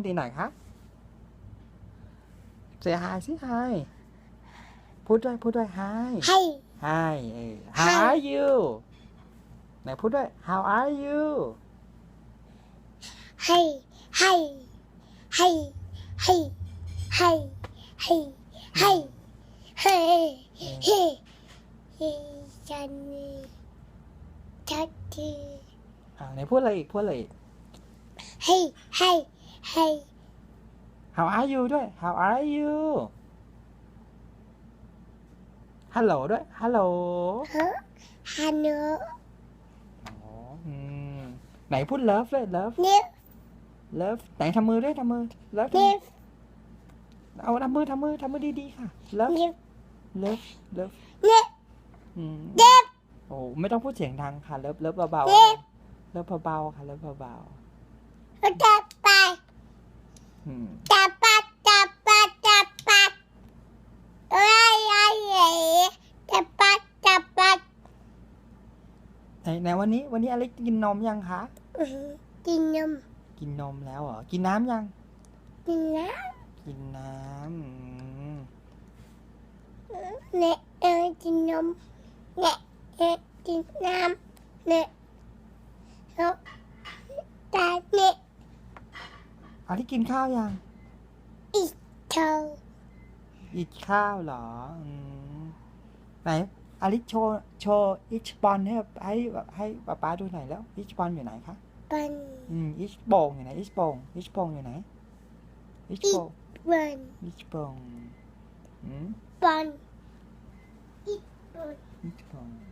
คุณตีหนครับเสียหายสิไฮพูดด้วยพูดด้วยไฮไฮเออ How are you ไหนพูดด้วย How are you ไฮไฮไฮไฮไฮไฮไฮเฮ้เฮ้เฮ้ฉันทักทีอ่าไหนพูดอะไรอีกพูดอะไรอีก Hey, hey, ให้ให้ how are you ด้วย how are you ฮัลโหลด้วย ฮัลโหลเฮ้ฮันโนอ๋ออืมไหนพูด love ด้วย love เนฟ love ไหนทำมือด้วยทำมือ love เนฟเอาทำมือทำมือทำมือดีๆค่ะ love เนฟ love love เนฟอืมเนฟโอ้ไม่ต้องพูดเสียงดังค่ะ love love เบาเนฟๆ love เบาๆค่ะ love เบาจับไปๆอืม จับปัดจับปัดจับปัดเอ้ยไอ้เอ๋จับปัดจับปัดไหนไหนวันนี้ วันนี้อเล็กกินนมยังคะ อื้อหือกินนมกินนมแล้วเหรอ กินน้ำยัง กินน้กินน้ำอืมำเนะเอ้ยกินนมเนะเอะกินน้ำเนะแล้วตาเนะ อเล็กกินข้าวยัง อีเธออีกข้าวเหรออืมไหนอลิซโชว์โชว์อิชบอลให้ให้ให้ป๊าป๊าดูหน่อยแล้วอิชบอลอยู่ไหนคะปันอืมอิชโปงอยู่ไหนอิชโปงอิชโปงอยู่ไหนอิชโปงปันอิชโปงอืมปันอีปัน อิชโปงอีปัน